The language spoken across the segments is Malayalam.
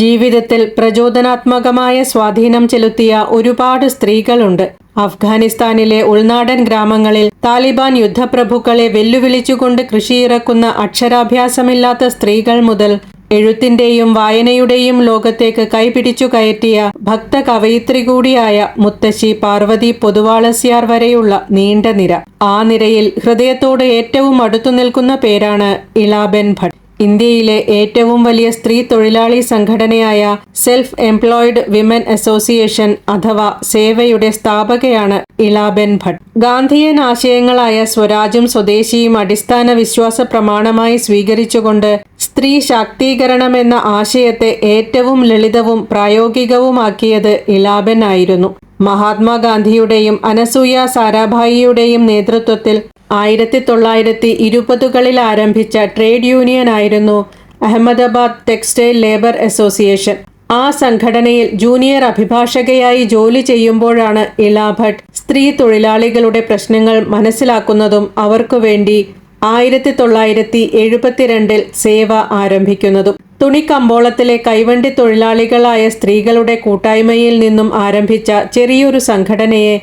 ജീവിതത്തിൽ പ്രചോദനാത്മകമായ സ്വാധീനം ചെലുത്തിയ ഒരുപാട് സ്ത്രീകളുണ്ട്. അഫ്ഗാനിസ്ഥാനിലെ ഉൾനാടൻ ഗ്രാമങ്ങളിൽ താലിബാൻ യുദ്ധപ്രഭുക്കളെ വെല്ലുവിളിച്ചുകൊണ്ട് കൃഷിയിറക്കുന്ന അക്ഷരാഭ്യാസമില്ലാത്ത സ്ത്രീകൾ മുതൽ എഴുത്തിന്റെയും വായനയുടെയും ലോകത്തേക്ക് കൈപിടിച്ചു കയറ്റിയ ഭക്ത കവയിത്രി കൂടിയായ മുത്തശ്ശി പാർവതി പൊതുവാളസ്യാർ വരെയുള്ള നീണ്ട നിര. ആ നിരയിൽ ഹൃദയത്തോട് ഏറ്റവും അടുത്തു നിൽക്കുന്ന പേരാണ് ഇളാബെൻ ഭട്ട്. ഇന്ത്യയിലെ ഏറ്റവും വലിയ സ്ത്രീ തൊഴിലാളി സംഘടനയായ സെൽഫ് എംപ്ലോയിഡ് വിമൻ അസോസിയേഷൻ അഥവാ സേവയുടെ സ്ഥാപകയാണ് ഇലാബെൻ ഭട്ട്. ഗാന്ധിയൻ ആശയങ്ങളായ സ്വരാജും സ്വദേശിയും അടിസ്ഥാന വിശ്വാസ പ്രമാണമായി സ്വീകരിച്ചുകൊണ്ട് സ്ത്രീ ശാക്തീകരണം എന്ന ആശയത്തെ ഏറ്റവും ലളിതവും പ്രായോഗികവുമാക്കിയത് ഇലാബൻ ആയിരുന്നു. മഹാത്മാഗാന്ധിയുടെയും അനസൂയ സാരാഭായിയുടെയും നേതൃത്വത്തിൽ ആയിരത്തി തൊള്ളായിരത്തി ഇരുപതുകളിൽ ആരംഭിച്ച ട്രേഡ് യൂണിയൻ ആയിരുന്നു അഹമ്മദാബാദ് ടെക്സ്റ്റൈൽ ലേബർ അസോസിയേഷൻ. ആ സംഘടനയിൽ ജൂനിയർ അഭിഭാഷകയായി ജോലി ചെയ്യുമ്പോഴാണ് ഇലാഭട്ട് സ്ത്രീ തൊഴിലാളികളുടെ പ്രശ്നങ്ങൾ മനസ്സിലാക്കുന്നതും അവർക്കു വേണ്ടി ആയിരത്തി തൊള്ളായിരത്തി എഴുപത്തിരണ്ടിൽ സേവ ആരംഭിക്കുന്നതും. തുണിക്കമ്പോളത്തിലെ കൈവണ്ടി തൊഴിലാളികളായ സ്ത്രീകളുടെ കൂട്ടായ്മയിൽ നിന്നും ആരംഭിച്ച ചെറിയൊരു സംഘടനയെ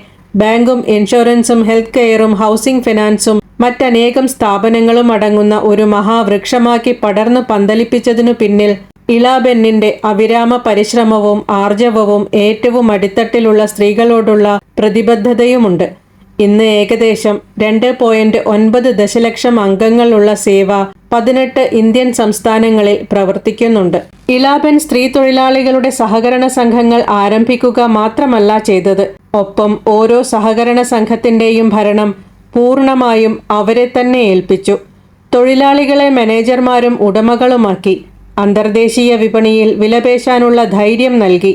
ബാങ്കും ഇൻഷുറൻസും ഹെൽത്ത് കെയറും ഹൗസിംഗ് ഫിനാൻസും മറ്റനേകം സ്ഥാപനങ്ങളും അടങ്ങുന്ന ഒരു മഹാവൃക്ഷമാക്കി പടർന്നു പന്തലിപ്പിച്ചതിനു പിന്നിൽ ഇളാബെന്നിന്റെ അവിരാമ പരിശ്രമവും ആർജവവും ഏറ്റവും അടിത്തട്ടിലുള്ള സ്ത്രീകളോടുള്ള പ്രതിബദ്ധതയുമുണ്ട്. ഇന്ന് ഏകദേശം രണ്ട് പോയിന്റ് ഒൻപത് ദശലക്ഷം അംഗങ്ങളുള്ള സേവ പതിനെട്ട് ഇന്ത്യൻ സംസ്ഥാനങ്ങളിൽ പ്രവർത്തിക്കുന്നുണ്ട്. ഇലാബൻ സ്ത്രീ തൊഴിലാളികളുടെ സഹകരണ സംഘങ്ങൾ ആരംഭിക്കുക മാത്രമല്ല ചെയ്തത്. ഒപ്പം ഓരോ സഹകരണ സംഘത്തിന്റെയും ഭരണം പൂർണമായും അവരെ തന്നെ ഏൽപ്പിച്ചു. തൊഴിലാളികളെ മാനേജർമാരും ഉടമകളുമാക്കി. അന്തർദേശീയ വിപണിയിൽ വിലപേശാനുള്ള ധൈര്യം നൽകി.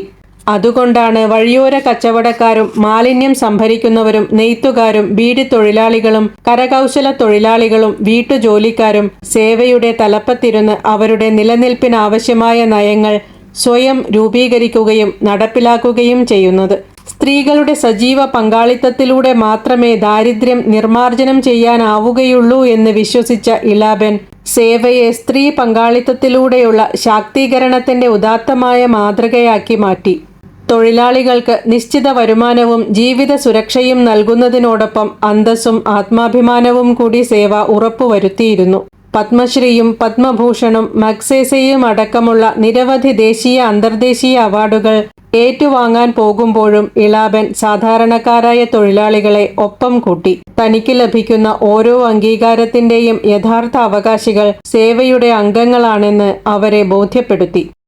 അതുകൊണ്ടാണ് വഴിയോര കച്ചവടക്കാരും മാലിന്യം സംഭരിക്കുന്നവരും നെയ്ത്തുകാരും ബീഡി തൊഴിലാളികളും കരകൗശല തൊഴിലാളികളും വീട്ടുജോലിക്കാരും സേവയുടെ തലപ്പത്തിരുന്ന് അവരുടെ നിലനിൽപ്പിനാവശ്യമായ നയങ്ങൾ സ്വയം രൂപീകരിക്കുകയും നടപ്പിലാക്കുകയും ചെയ്യുന്നത്. സ്ത്രീകളുടെ സജീവ പങ്കാളിത്തത്തിലൂടെ മാത്രമേ ദാരിദ്ര്യം നിർമാർജനം ചെയ്യാനാവുകയുള്ളൂ എന്ന് വിശ്വസിച്ച ഇലാബൻ സേവയെ സ്ത്രീ പങ്കാളിത്തത്തിലൂടെയുള്ള ശാക്തീകരണത്തിന്റെ ഉദാത്തമായ മാതൃകയാക്കി മാറ്റി. തൊഴിലാളികൾക്ക് നിശ്ചിത വരുമാനവും ജീവിത സുരക്ഷയും നൽകുന്നതിനോടൊപ്പം അന്തസ്സും ആത്മാഭിമാനവും കൂടി സേവ ഉറപ്പുവരുത്തിയിരുന്നു. പത്മശ്രീയും പത്മഭൂഷണും മക്സേസയും അടക്കമുള്ള നിരവധി ദേശീയ അന്തർദേശീയ അവാർഡുകൾ ഏറ്റുവാങ്ങാൻ പോകുമ്പോഴും ഇളാബൻ സാധാരണക്കാരായ തൊഴിലാളികളെ ഒപ്പം കൂട്ടി. തനിക്ക് ലഭിക്കുന്ന ഓരോ അംഗീകാരത്തിന്റെയും യഥാർത്ഥ അവകാശികൾ സേവയുടെ അംഗങ്ങളാണെന്ന് അവരെ ബോധ്യപ്പെടുത്തി.